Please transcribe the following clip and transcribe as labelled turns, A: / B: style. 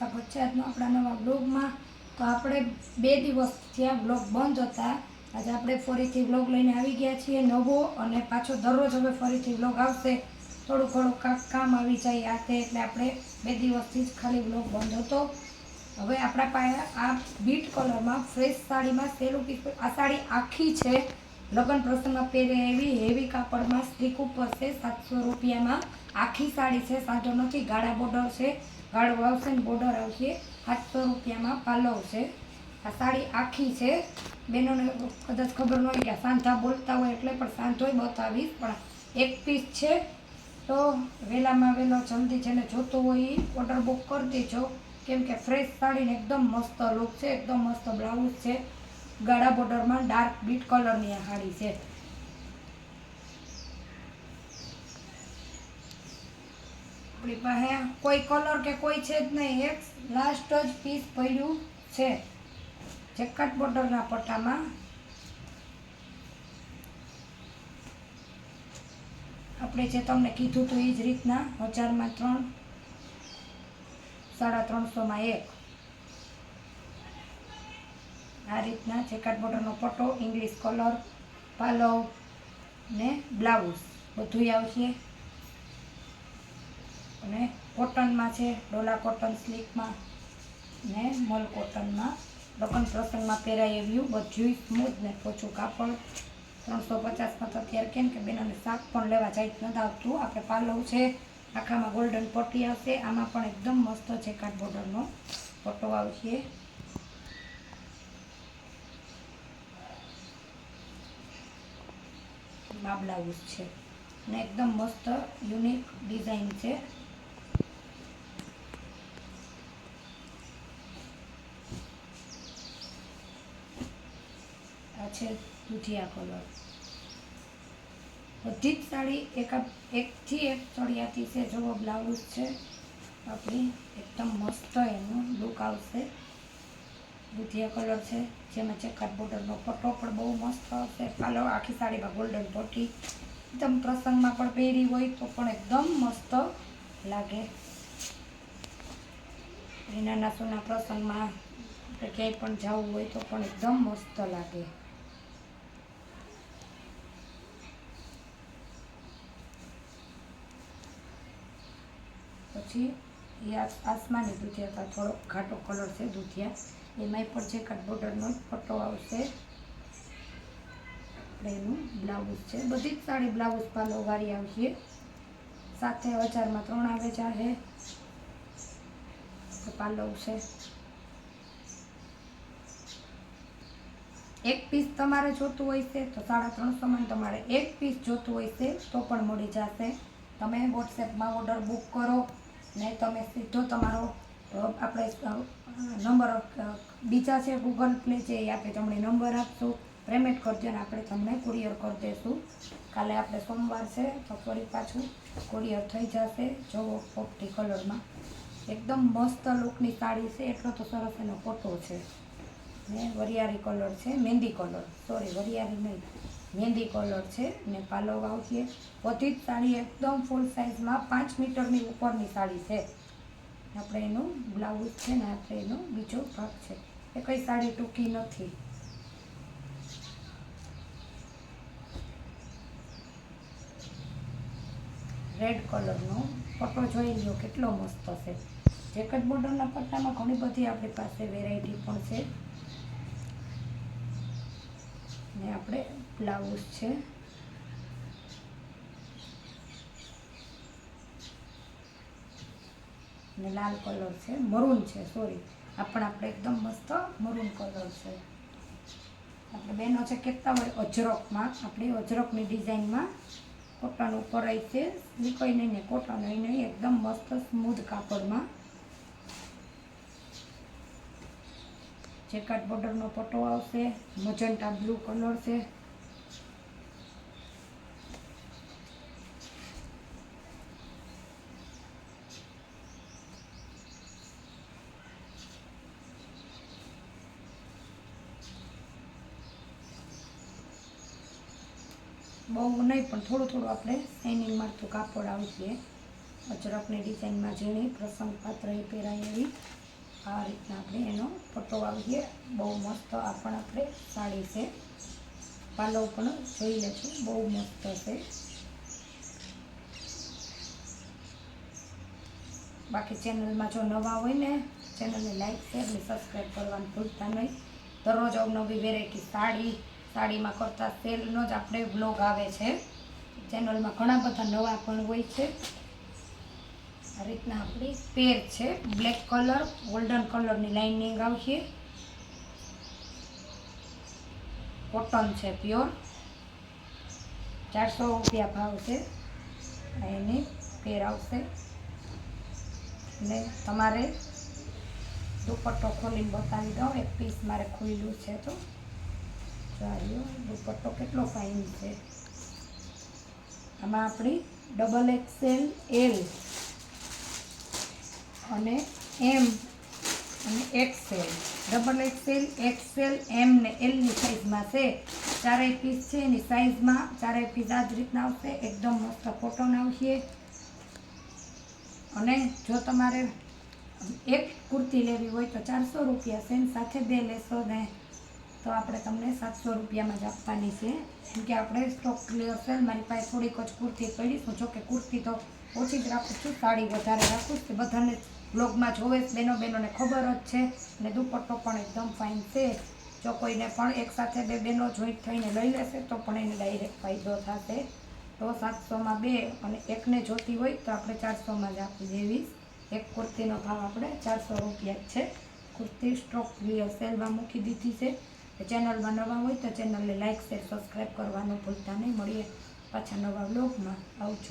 A: સ્વાગત છે આજનો આપણા નવા બ્લોગમાં તો આપણે બે દિવસ થયા બ્લોગ બંધ હતા. આજે આપણે ફરીથી બ્લોગ લઈને આવી ગયા છીએ નવો અને પાછો દરરોજ હવે ફરીથી બ્લોગ આવશે. થોડું ઘણું કામ આવી જાય આ તે એટલે આપણે બે દિવસથી જ ખાલી બ્લોગ બંધ હતો. હવે આપણા પાસે આ બીટ કલરમાં ફ્રેશ સાડીમાં સેલું આ સાડી આખી છે. લગ્ન પ્રસંગમાં પહેરે એવી હેવી કાપડમાં સ્ટીક ઉપર છે, સાતસો રૂપિયામાં. આખી સાડી છે, સાંજો નથી, ગાળા બોર્ડર છે, ગાળો આવશે ને બોર્ડર આવશે. સાતસો રૂપિયામાં પાલવ છે. આ સાડી આખી છે. બહેનોને કદાચ ખબર ન હોય કે સાંધા બોલતા હોય એટલે પણ સાંધોય બતાવીશ, પણ એક પીસ છે. તો વહેલામાં વહેલો જલ્દી જેને જોતો હોય એ ઓર્ડર બુક કરી દેજો. કેમ કે ફ્રેશ સાડીને એકદમ મસ્ત લુક છે, એકદમ મસ્ત બ્લાઉઝ છે. ગાળા બોર્ડરમાં ડાર્ક બીટ કલરની આ સાડી છે. આપણી પાસે કોઈ કલર કે કોઈ છે જ નહીં, એક લાસ્ટ જ પીસ પડ્યું છે. જેકટ બોર્ડરના પટ્ટામાં. આપણે જે તમને કીધું હતું એ જ રીતના હજારમાં ત્રણ, સાડા ત્રણસોમાં એક. આ રીતના જેકાટ બોર્ડરનો પટ્ટો ઇંગ્લિશ કલર, પાલવ ને બ્લાઉઝ બધુંય આવશે. અને કોટનમાં છે, ડોલા કોટન સ્લીકમાં ને મલ કોટનમાં. લગ્ન પ્રસંગમાં પહેરાય એવું બધું સ્મૂથ ને પોચું કાપડ. ત્રણસો પચાસમાં તો અત્યારે કેમ કે બેનોને શાક પણ લેવા જાય નથી આવતું. આપણે પાલવ છે, આખામાં ગોલ્ડન પટ્ટી આવશે આમાં પણ એકદમ મસ્ત છે કાટ બોર્ડરનો પટ્ટો આવશે. આ બ્લાઉઝ છે ને એકદમ મસ્ત યુનિક ડિઝાઇન છે આ છે દૂધિયા કલર બધી જ સાડી એક એકથી એક ચડિયાતી છે જોવો બ્લાઉઝ છે આપણી એકદમ મસ્ત એનું લુક આવશે દૂધિયા કલર છે, જેમાં ચેકાટ બોર્ડરનો પટ્ટો પણ બહુ મસ્ત આવશે પાલો આખી સાડીમાં ગોલ્ડન પટ્ટી એકદમ પ્રસંગમાં પણ પહેરી હોય તો પણ એકદમ મસ્ત લાગે. નાના સોના પ્રસંગમાં ક્યાંય પણ જવું હોય તો પણ એકદમ મસ્ત લાગે. પછી એ આસમાની દૂધિયા થોડોક થોડો ઘાટો કલર છે દૂધિયા. એમાંય પણ છે કટ બોર્ડરનો પટ્ટો આવશે. આપણે એનું બ્લાઉઝ છે. બધી જ સાડી બ્લાઉઝ પાલો વાળી આવશે. સાથે હજારમાં ત્રણ આવે ચાહે પાલવ છે. એક પીસ તમારે જોતું હોય છે તો સાડા ત્રણસોમાં તમારે એક પીસ જોતું હોય છે તો પણ મળી જશે. તમે વોટ્સએપમાં ઓર્ડર બુક કરો. ને તમે સીધો તમારો આપણે નંબર બીજા છે ગૂગલ પ્લે છે, એ આપણે તમને નંબર આપશું. પેમેન્ટ કરજો ને આપણે તમને કુરિયર કરી દઈશું કાલે આપણે સોમવાર છે, તો ફરી પાછું કુરિયર થઈ જશે. જોવો પોપટી કલરમાં એકદમ મસ્ત લુકની સાડી છે, એટલો તો સરસ એનો ફોટો છે. ને વરિયાળી કલર છે, મહેંદી કલર સોરી વરિયાળી નહીં. મહેંદી કલર છે, ને પાલો આવશે. બધી જ સાડી એકદમ ફૂલ સાઇઝમાં પાંચ મીટરની ઉપરની સાડી છે. આપણે એનું બ્લાઉઝ છે ને આપણે એનો બીજો ભાગ છે. એ કઈ સાડી ટૂંકી નથી. રેડ કલરનો પટ્ટો જોઈ લો કેટલો મસ્ત છે. જેકટ બોર્ડરના પટ્ટામાં ઘણી બધી આપણી પાસે વેરાયટી પણ છે. ને આપણે બ્લાઉઝ છે. ને લાલ કલર છે. મરૂન છે સોરી આ પણ આપણે એકદમ મસ્ત મરૂન કલર છે. આપણે બહેનો છે કહેતા હોય અજરકમાં. આપણી અજરકની ડિઝાઇનમાં કોટન ઉપર આવી છે. નીકળી નહીં ને કોટન હોય નહીં. એકદમ મસ્ત સ્મૂધ કાપડમાં. જેકાટ બોર્ડરનો પટ્ટો આવશે. મજંટા બ્લુ કલર છે. બહુ નહીં, પણ થોડું થોડું આપણે શાઇનિંગ મારતું કાપડ આવશે. અચરકની ડિઝાઇનમાં ઝીણી પ્રસંગ પાત્ર એ પહેરાય એવી આ રીતના આપણે એનો ફોટો આવીએ બહુ મસ્ત આ પણ આપણે સાડી છે. પાલવ પણ જોઈ લેશું બહુ મસ્ત છે. બાકી ચેનલમાં જો નવા હોય ને, ચેનલને લાઈક શેર અને સબસ્ક્રાઈબ કરવાનું ભૂલતા નહીં. દરરોજ અવનવી વેરાયટી સાડી સાડીમાં કરતા સેલનો જ આપણે બ્લોગ આવે છે. ચેનલમાં ઘણા બધા નવા પણ હોય છે. આ રીતના આપણી પેર છે. બ્લેક કલર ગોલ્ડન કલરની લાઇનિંગ આવશે. કોટન છે પ્યોર ચારસો રૂપિયા ભાવ છે. એની પેર આવશે. ને તમારે દુપટ્ટો ખોલીને બતાવી દઉં. એક પીસ મારે ખુલ્લું છે તો. ચાલ્યો દુપટ્ટો કેટલો ફાઇન છે. આમાં આપણી ડબલ એક્સેલ એલ અને એમ અને XL double XL XL M ને એલની સાઇઝમાં છે. ચારેય પીસ છે, એની સાઇઝમાં ચારેય પીસ આ જ રીતના આવશે. એકદમ મસ્ત કોટન આવશે. અને જો તમારે એક કુર્તી લેવી હોય તો ચારસો રૂપિયા છે સાથે બે લેશો ને. તો આપણે તમને સાતસો રૂપિયામાં જ આપવાની છે. કેમ કે આપણે સ્ટોક ક્લિયર છે, મારી પાસે થોડીક જ કુર્તી પડી છું. જોકે કુર્તી તો ઓછી જ રાખું છું, સાડી વધારે રાખું છું. બધાને બ્લોગમાં જોવે બહેનો બેનો બેનોને ખબર જ છે. અને દુપટ્ટો પણ એકદમ ફાઇન છે. જો કોઈને પણ એકસાથે બે બેનો જોઈન્ટ થઈને લઈ લેશે, તો પણ એને ડાયરેક્ટ ફાયદો થશે. તો સાતસોમાં બે અને એકને જોતી હોય, તો આપણે ચારસોમાં જ આપી દેવી. એક કુર્તીનો ભાવ આપણે ચારસો રૂપિયા જ છે. કુર્તી ક્લિયર સેલમાં મૂકી દીધી છે. એ ચેનલમાં નવા હોય તો ચેનલને લાઇક શેર સબસ્ક્રાઈબ કરવાનું ભૂલતા નહીં. મળીએ પાછા નવા બ્લોગમાં આવજો.